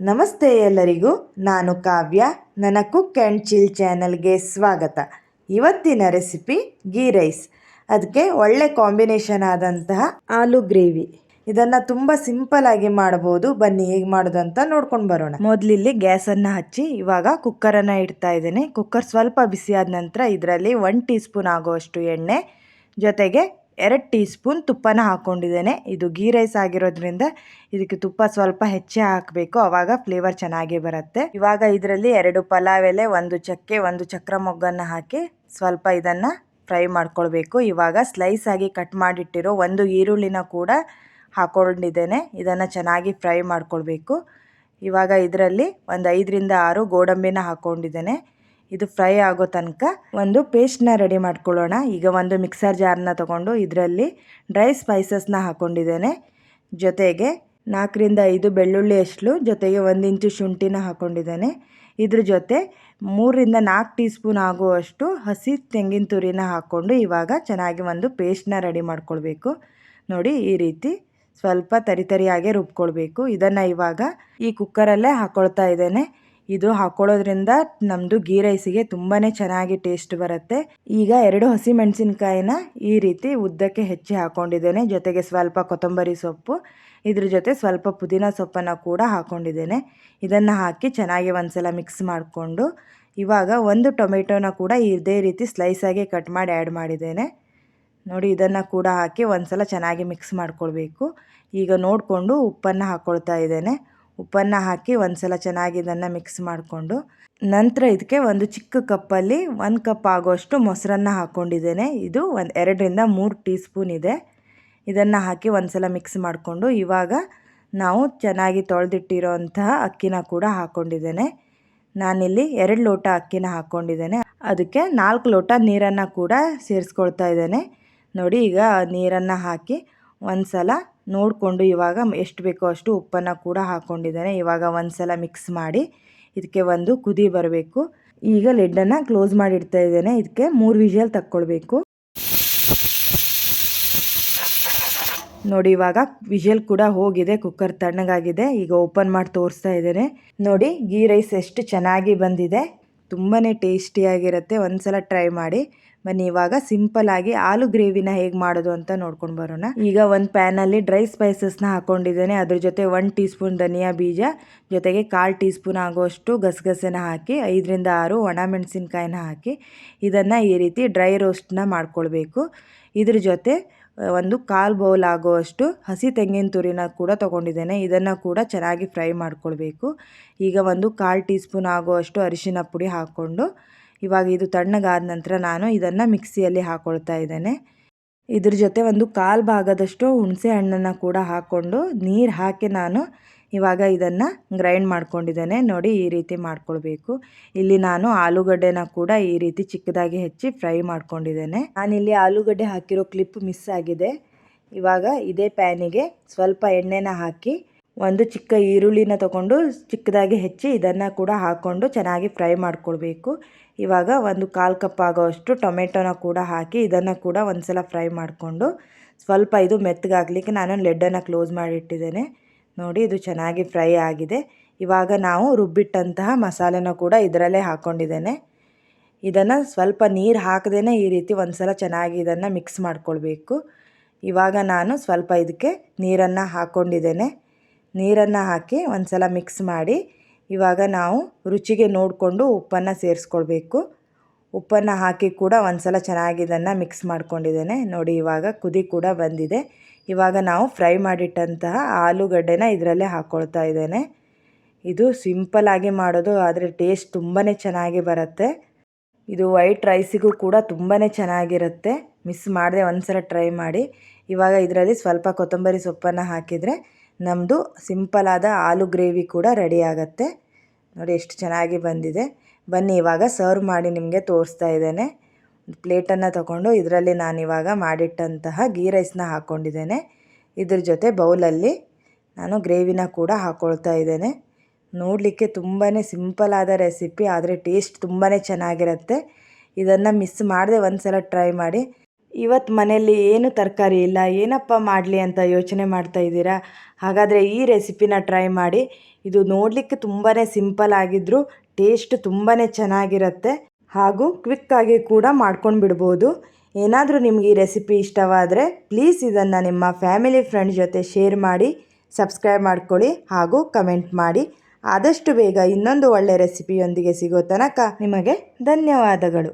ನಮಸ್ತೆ ಎಲ್ಲರಿಗೂ, ನಾನು ಕಾವ್ಯ, ನನ್ನ ಕುಕ್ ಆ್ಯಂಡ್ ಚಿಲ್ ಚಾನಲ್ಗೆ ಸ್ವಾಗತ. ಇವತ್ತಿನ ರೆಸಿಪಿ ಗೀ ರೈಸ್. ಅದಕ್ಕೆ ಒಳ್ಳೆ ಕಾಂಬಿನೇಷನ್ ಆದಂತಹ ಆಲೂ ಗ್ರೇವಿ. ಇದನ್ನು ತುಂಬ ಸಿಂಪಲ್ ಆಗಿ ಮಾಡ್ಬೋದು, ಬನ್ನಿ ಹೇಗೆ ಮಾಡೋದು ಅಂತ ನೋಡ್ಕೊಂಡು ಬರೋಣ. ಮೊದಲಿಲ್ಲಿ ಗ್ಯಾಸನ್ನು ಹಚ್ಚಿ, ಇವಾಗ ಕುಕ್ಕರನ್ನು ಇಡ್ತಾ ಇದ್ದೇನೆ. ಕುಕ್ಕರ್ ಸ್ವಲ್ಪ ಬಿಸಿಯಾದ ನಂತರ ಇದರಲ್ಲಿ ಒನ್ ಟೀ ಸ್ಪೂನ್ ಆಗುವಷ್ಟು ಎಣ್ಣೆ, ಜೊತೆಗೆ ಎರಡು ಟೀ ಸ್ಪೂನ್ ತುಪ್ಪನ ಹಾಕ್ಕೊಂಡಿದ್ದೇನೆ. ಇದು ಗೀ ರೈಸ್ ಆಗಿರೋದ್ರಿಂದ ಇದಕ್ಕೆ ತುಪ್ಪ ಸ್ವಲ್ಪ ಹೆಚ್ಚೇ ಹಾಕಬೇಕು. ಆವಾಗ ಫ್ಲೇವರ್ ಚೆನ್ನಾಗಿ ಬರುತ್ತೆ. ಇವಾಗ ಇದರಲ್ಲಿ ಎರಡು ಪಲಾವ್ ಎಲೆ, ಒಂದು ಚಕ್ಕೆ, ಒಂದು ಚಕ್ರ ಮೊಗ್ಗನ್ನು ಹಾಕಿ ಸ್ವಲ್ಪ ಇದನ್ನು ಫ್ರೈ ಮಾಡ್ಕೊಳ್ಬೇಕು. ಇವಾಗ ಸ್ಲೈಸ್ ಆಗಿ ಕಟ್ ಮಾಡಿಟ್ಟಿರೋ ಒಂದು ಈರುಳ್ಳಿನ ಕೂಡ ಹಾಕ್ಕೊಂಡಿದ್ದೇನೆ. ಇದನ್ನು ಚೆನ್ನಾಗಿ ಫ್ರೈ ಮಾಡ್ಕೊಳ್ಬೇಕು. ಇವಾಗ ಇದರಲ್ಲಿ ಒಂದು ಐದರಿಂದ ಆರು ಗೋಡಂಬಿನ ಹಾಕ್ಕೊಂಡಿದ್ದೇನೆ. ಇದು ಫ್ರೈ ಆಗೋ ತನಕ ಒಂದು ಪೇಸ್ಟ್ನ ರೆಡಿ ಮಾಡ್ಕೊಳ್ಳೋಣ. ಈಗ ಒಂದು ಮಿಕ್ಸರ್ ಜಾರ್ನ ತಗೊಂಡು ಇದರಲ್ಲಿ ಡ್ರೈ ಸ್ಪೈಸಸ್ನ ಹಾಕ್ಕೊಂಡಿದ್ದೇನೆ ಜೊತೆಗೆ ನಾಲ್ಕರಿಂದ ಐದು ಬೆಳ್ಳುಳ್ಳಿ ಅಷ್ಟು ಜೊತೆಗೆ ಒಂದು ಇಂಚು ಶುಂಠಿನ ಹಾಕ್ಕೊಂಡಿದ್ದೇನೆ ಇದ್ರ ಜೊತೆ ಮೂರರಿಂದ ನಾಲ್ಕು ಟೀ ಸ್ಪೂನ್ ಆಗುವಷ್ಟು ಹಸಿ ತೆಂಗಿನ ತುರಿನ ಹಾಕ್ಕೊಂಡು ಇವಾಗ ಚೆನ್ನಾಗಿ ಒಂದು ಪೇಸ್ಟ್ನ ರೆಡಿ ಮಾಡ್ಕೊಳ್ಬೇಕು. ನೋಡಿ, ಈ ರೀತಿ ಸ್ವಲ್ಪ ತರಿತರಿಯಾಗೆ ರುಬ್ಕೊಳ್ಬೇಕು. ಇದನ್ನು ಇವಾಗ ಈ ಕುಕ್ಕರಲ್ಲೇ ಹಾಕ್ಕೊಳ್ತಾ ಇದ್ದೇನೆ. ಇದು ಹಾಕೊಳ್ಳೋದ್ರಿಂದ ನಮ್ಮದು ಗೀ ರೈಸಿಗೆ ತುಂಬಾ ಚೆನ್ನಾಗಿ ಟೇಸ್ಟ್ ಬರುತ್ತೆ. ಈಗ ಎರಡು ಹಸಿ ಮೆಣಸಿನ್ಕಾಯಿನ ಈ ರೀತಿ ಉದ್ದಕ್ಕೆ ಹೆಚ್ಚಿ ಹಾಕೊಂಡಿದ್ದೇನೆ. ಜೊತೆಗೆ ಸ್ವಲ್ಪ ಕೊತ್ತಂಬರಿ ಸೊಪ್ಪು, ಇದ್ರ ಜೊತೆ ಸ್ವಲ್ಪ ಪುದೀನ ಸೊಪ್ಪನ್ನು ಕೂಡ ಹಾಕ್ಕೊಂಡಿದ್ದೇನೆ ಇದನ್ನು ಹಾಕಿ ಚೆನ್ನಾಗಿ ಒಂದ್ಸಲ ಮಿಕ್ಸ್ ಮಾಡಿಕೊಂಡು, ಇವಾಗ ಒಂದು ಟೊಮೆಟೊನ ಕೂಡ ಇದೇ ರೀತಿ ಸ್ಲೈಸಾಗಿ ಕಟ್ ಮಾಡಿ ಆ್ಯಡ್ ಮಾಡಿದ್ದೇನೆ. ನೋಡಿ, ಇದನ್ನು ಕೂಡ ಹಾಕಿ ಒಂದ್ಸಲ ಚೆನ್ನಾಗಿ ಮಿಕ್ಸ್ ಮಾಡ್ಕೊಳ್ಬೇಕು. ಈಗ ನೋಡಿಕೊಂಡು ಉಪ್ಪನ್ನು ಹಾಕ್ಕೊಳ್ತಾ ಇದ್ದೇನೆ. ಉಪ್ಪನ್ನು ಹಾಕಿ ಒಂದು ಸಲ ಚೆನ್ನಾಗಿ ಇದನ್ನು ಮಿಕ್ಸ್ ಮಾಡಿಕೊಂಡು, ನಂತರ ಇದಕ್ಕೆ ಒಂದು ಚಿಕ್ಕ ಕಪ್ಪಲ್ಲಿ ಒಂದು ಕಪ್ ಆಗೋಷ್ಟು ಮೊಸರನ್ನು ಹಾಕ್ಕೊಂಡಿದ್ದೇನೆ ಇದು ಒಂದು ಎರಡರಿಂದ ಮೂರು ಟೀ ಸ್ಪೂನ್ ಇದೆ. ಇದನ್ನು ಹಾಕಿ ಒಂದು ಸಲ ಮಿಕ್ಸ್ ಮಾಡಿಕೊಂಡು, ಇವಾಗ ನಾವು ಚೆನ್ನಾಗಿ ತೊಳೆದಿಟ್ಟಿರೋ ಅಕ್ಕಿನ ಕೂಡ ಹಾಕ್ಕೊಂಡಿದ್ದೇನೆ ನಾನಿಲ್ಲಿ ಎರಡು ಲೋಟ ಅಕ್ಕಿನ ಹಾಕ್ಕೊಂಡಿದ್ದೇನೆ ಅದಕ್ಕೆ ನಾಲ್ಕು ಲೋಟ ನೀರನ್ನು ಕೂಡ ಸೇರಿಸ್ಕೊಳ್ತಾ ಇದ್ದೇನೆ. ನೋಡಿ, ಈಗ ನೀರನ್ನು ಹಾಕಿ ಒಂದು ಸಲ ನೋಡಿಕೊಂಡು ಇವಾಗ ಎಷ್ಟು ಬೇಕೋ ಅಷ್ಟು ಉಪ್ಪನ್ನು ಕೂಡ ಹಾಕ್ಕೊಂಡಿದ್ದೇನೆ ಇವಾಗ ಒಂದು ಸಲ ಮಿಕ್ಸ್ ಮಾಡಿ ಇದಕ್ಕೆ ಒಂದು ಕುದಿ ಬರಬೇಕು. ಈಗ ಲೆಡ್ಡನ್ನು ಕ್ಲೋಸ್ ಮಾಡಿ ಇಡ್ತಾ ಇದ್ದೇನೆ. ಇದಕ್ಕೆ ಮೂರು ವಿಷಲ್ ತಕ್ಕೊಳ್ಬೇಕು. ನೋಡಿ, ಇವಾಗ ವಿಷಲ್ ಕೂಡ ಹೋಗಿದೆ ಕುಕ್ಕರ್ ತಣ್ಣಗಾಗಿದೆ. ಈಗ ಓಪನ್ ಮಾಡಿ ತೋರಿಸ್ತಾ ಇದ್ದೇನೆ. ನೋಡಿ ಗೀ ರೈಸ್ ಎಷ್ಟು ಚೆನ್ನಾಗಿ ಬಂದಿದೆ. ತುಂಬಾ ಟೇಸ್ಟಿಯಾಗಿರುತ್ತೆ ಒಂದು ಸಲ ಟ್ರೈ ಮಾಡಿ. ಬನ್ನಿ, ಇವಾಗ ಸಿಂಪಲ್ ಆಗಿ ಆಲೂ ಗ್ರೇವಿನ ಹೇಗೆ ಮಾಡೋದು ಅಂತ ನೋಡ್ಕೊಂಡು ಬರೋಣ. ಈಗ ಒಂದು ಪ್ಯಾನಲ್ಲಿ ಡ್ರೈ ಸ್ಪೈಸಸ್ನ ಹಾಕೊಂಡಿದ್ದೇನೆ. ಅದ್ರ ಜೊತೆ ಒನ್ ಟೀ ಸ್ಪೂನ್ ಧನಿಯಾ ಬೀಜ, ಜೊತೆಗೆ ಕಾಲು ಟೀ ಸ್ಪೂನ್ ಆಗುವಷ್ಟು ಗಸಗಸೆನ ಹಾಕಿ, ಐದರಿಂದ ಆರು ಒಣಮೆಣಸಿನ್ಕಾಯಿನ ಹಾಕಿ, ಇದನ್ನು ಈ ರೀತಿ ಡ್ರೈ ರೋಸ್ಟ್ನ ಮಾಡ್ಕೊಳ್ಬೇಕು. ಇದ್ರ ಜೊತೆ ಒಂದು ಕಾಲು ಬೌಲ್ ಆಗುವಷ್ಟು ಹಸಿ ತೆಂಗಿನ ತುರಿನ ಕೂಡ ತೊಗೊಂಡಿದ್ದೇನೆ. ಇದನ್ನು ಕೂಡ ಚೆನ್ನಾಗಿ ಫ್ರೈ ಮಾಡ್ಕೊಳ್ಬೇಕು. ಈಗ ಒಂದು ಕಾಲು ಟೀ ಸ್ಪೂನ್ ಆಗುವಷ್ಟು ಅರಿಶಿನ ಪುಡಿ ಹಾಕ್ಕೊಂಡು ಇವಾಗ ಇದು ತಣ್ಣಗಾದ ನಂತರ ನಾನು ಇದನ್ನು ಮಿಕ್ಸಿಯಲ್ಲಿ ಹಾಕ್ಕೊಳ್ತಾ ಇದ್ದೇನೆ. ಇದ್ರ ಜೊತೆ ಒಂದು ಕಾಲು ಭಾಗದಷ್ಟು ಹುಣಸೆ ಹಣ್ಣನ್ನು ಕೂಡ ಹಾಕ್ಕೊಂಡು ನೀರು ಹಾಕಿ ನಾನು ಇವಾಗ ಇದನ್ನು ಗ್ರೈಂಡ್ ಮಾಡ್ಕೊಂಡಿದ್ದೇನೆ. ನೋಡಿ ಈ ರೀತಿ ಮಾಡ್ಕೊಳ್ಬೇಕು. ಇಲ್ಲಿ ನಾನು ಆಲೂಗಡ್ಡೆನ ಕೂಡ ಈ ರೀತಿ ಚಿಕ್ಕದಾಗಿ ಹೆಚ್ಚಿ ಫ್ರೈ ಮಾಡ್ಕೊಂಡಿದ್ದೇನೆ. ನಾನಿಲ್ಲಿ ಆಲೂಗಡ್ಡೆ ಹಾಕಿರೋ ಕ್ಲಿಪ್ ಮಿಸ್ ಆಗಿದೆ. ಇವಾಗ ಇದೇ ಪ್ಯಾನಿಗೆ ಸ್ವಲ್ಪ ಎಣ್ಣೆನ ಹಾಕಿ ಒಂದು ಚಿಕ್ಕ ಈರುಳ್ಳಿನ ತಗೊಂಡು ಚಿಕ್ಕದಾಗಿ ಹೆಚ್ಚಿ ಇದನ್ನು ಕೂಡ ಹಾಕ್ಕೊಂಡು ಚೆನ್ನಾಗಿ ಫ್ರೈ ಮಾಡ್ಕೊಳ್ಬೇಕು. ಇವಾಗ ಒಂದು ಕಾಲು ಕಪ್ ಆಗೋಷ್ಟು ಟೊಮೆಟೊನ ಕೂಡ ಹಾಕಿ ಇದನ್ನು ಕೂಡ ಒಂದು ಸಲ ಫ್ರೈ ಮಾಡಿಕೊಂಡು ಸ್ವಲ್ಪ ಇದು ಮೆತ್ತಗಾಗಲಿಕ್ಕೆ ನಾನು ಲೆಡ್ಡನ್ನು ಕ್ಲೋಸ್ ಮಾಡಿಟ್ಟಿದ್ದೇನೆ. ನೋಡಿ ಇದು ಚೆನ್ನಾಗಿ ಫ್ರೈ ಆಗಿದೆ. ಇವಾಗ ನಾವು ರುಬ್ಬಿಟ್ಟಂತಹ ಮಸಾಲೆನ ಕೂಡ ಇದರಲ್ಲೇ ಹಾಕ್ಕೊಂಡಿದ್ದೇನೆ ಇದನ್ನು ಸ್ವಲ್ಪ ನೀರು ಹಾಕದೇ ಈ ರೀತಿ ಒಂದು ಸಲ ಚೆನ್ನಾಗಿ ಇದನ್ನು ಮಿಕ್ಸ್ ಮಾಡ್ಕೊಳ್ಬೇಕು. ಇವಾಗ ನಾನು ಸ್ವಲ್ಪ ಇದಕ್ಕೆ ನೀರನ್ನು ಹಾಕ್ಕೊಂಡಿದ್ದೇನೆ ನೀರನ್ನು ಹಾಕಿ ಒಂದು ಸಲ ಮಿಕ್ಸ್ ಮಾಡಿ ಇವಾಗ ನಾವು ರುಚಿಗೆ ನೋಡಿಕೊಂಡು ಉಪ್ಪನ್ನು ಸೇರಿಸ್ಕೊಳ್ಬೇಕು. ಉಪ್ಪನ್ನು ಹಾಕಿ ಕೂಡ ಒಂದು ಸಲ ಚೆನ್ನಾಗಿ ಇದನ್ನು ಮಿಕ್ಸ್ ಮಾಡ್ಕೊಂಡಿದ್ದೇನೆ. ನೋಡಿ ಇವಾಗ ಕುದಿ ಕೂಡ ಬಂದಿದೆ. ಇವಾಗ ನಾವು ಫ್ರೈ ಮಾಡಿಟ್ಟಂತಹ ಆಲೂಗಡ್ಡೆನ ಇದರಲ್ಲೇ ಹಾಕ್ಕೊಳ್ತಾ ಇದ್ದೇನೆ. ಇದು ಸಿಂಪಲ್ಲಾಗಿ ಮಾಡೋದು, ಆದರೆ ಟೇಸ್ಟ್ ತುಂಬಾ ಚೆನ್ನಾಗಿ ಬರುತ್ತೆ. ಇದು ವೈಟ್ ರೈಸಿಗೂ ಕೂಡ ತುಂಬಾ ಚೆನ್ನಾಗಿರುತ್ತೆ. ಮಿಸ್ ಮಾಡದೆ ಒಂದು ಸಲ ಟ್ರೈ ಮಾಡಿ. ಇವಾಗ ಇದರಲ್ಲಿ ಸ್ವಲ್ಪ ಕೊತ್ತಂಬರಿ ಸೊಪ್ಪನ್ನು ಹಾಕಿದರೆ ನಮ್ಮದು ಸಿಂಪಲಾದ ಆಲೂ ಗ್ರೇವಿ ಕೂಡ ರೆಡಿ ಆಗುತ್ತೆ. ನೋಡಿ ಎಷ್ಟು ಚೆನ್ನಾಗಿ ಬಂದಿದೆ. ಬನ್ನಿ, ಇವಾಗ ಸರ್ವ್ ಮಾಡಿ ನಿಮಗೆ ತೋರಿಸ್ತಾ ಇದ್ದೇನೆ. ಪ್ಲೇಟನ್ನು ತಗೊಂಡು ಇದರಲ್ಲಿ ನಾನಿವಾಗ ಮಾಡಿಟ್ಟಂತಹ ಗೀ ರೈಸ್ನ ಹಾಕ್ಕೊಂಡಿದ್ದೇನೆ ಇದ್ರ ಜೊತೆ ಬೌಲಲ್ಲಿ ನಾನು ಗ್ರೇವಿನ ಕೂಡ ಹಾಕ್ಕೊಳ್ತಾ ಇದ್ದೇನೆ. ನೋಡಲಿಕ್ಕೆ ತುಂಬಾ ಸಿಂಪಲಾದ ರೆಸಿಪಿ ಆದರೆ ಟೇಸ್ಟ್ ತುಂಬಾ ಚೆನ್ನಾಗಿರುತ್ತೆ. ಇದನ್ನು ಮಿಸ್ ಮಾಡದೆ ಒಂದು ಸಲ ಟ್ರೈ ಮಾಡಿ. ಇವತ್ತು ಮನೆಯಲ್ಲಿ ಏನು ತರಕಾರಿ ಇಲ್ಲ, ಏನಪ್ಪ ಮಾಡಲಿ ಅಂತ ಯೋಚನೆ ಮಾಡ್ತಾ ಇದ್ದೀರಾ? ಹಾಗಾದರೆ ಈ ರೆಸಿಪಿನ ಟ್ರೈ ಮಾಡಿ. ಇದು ನೋಡಲಿಕ್ಕೆ ತುಂಬಾ ಸಿಂಪಲ್ ಆಗಿದ್ದರೂ ಟೇಸ್ಟ್ ತುಂಬಾ ಚೆನ್ನಾಗಿರುತ್ತೆ ಹಾಗೂ ಕ್ವಿಕ್ಕಾಗಿ ಕೂಡ ಮಾಡ್ಕೊಂಡು ಬಿಡ್ಬೋದು ಏನಾದರೂ ನಿಮಗೆ ಈ ರೆಸಿಪಿ ಇಷ್ಟವಾದರೆ ಪ್ಲೀಸ್ ಇದನ್ನು ನಿಮ್ಮ ಫ್ಯಾಮಿಲಿ ಫ್ರೆಂಡ್ ಜೊತೆ ಶೇರ್ ಮಾಡಿ, ಸಬ್ಸ್ಕ್ರೈಬ್ ಮಾಡ್ಕೊಳ್ಳಿ ಹಾಗೂ ಕಮೆಂಟ್ ಮಾಡಿ. ಆದಷ್ಟು ಬೇಗ ಇನ್ನೊಂದು ಒಳ್ಳೆಯ ರೆಸಿಪಿಯೊಂದಿಗೆ ಸಿಗೋ ತನಕ ನಿಮಗೆ ಧನ್ಯವಾದಗಳು.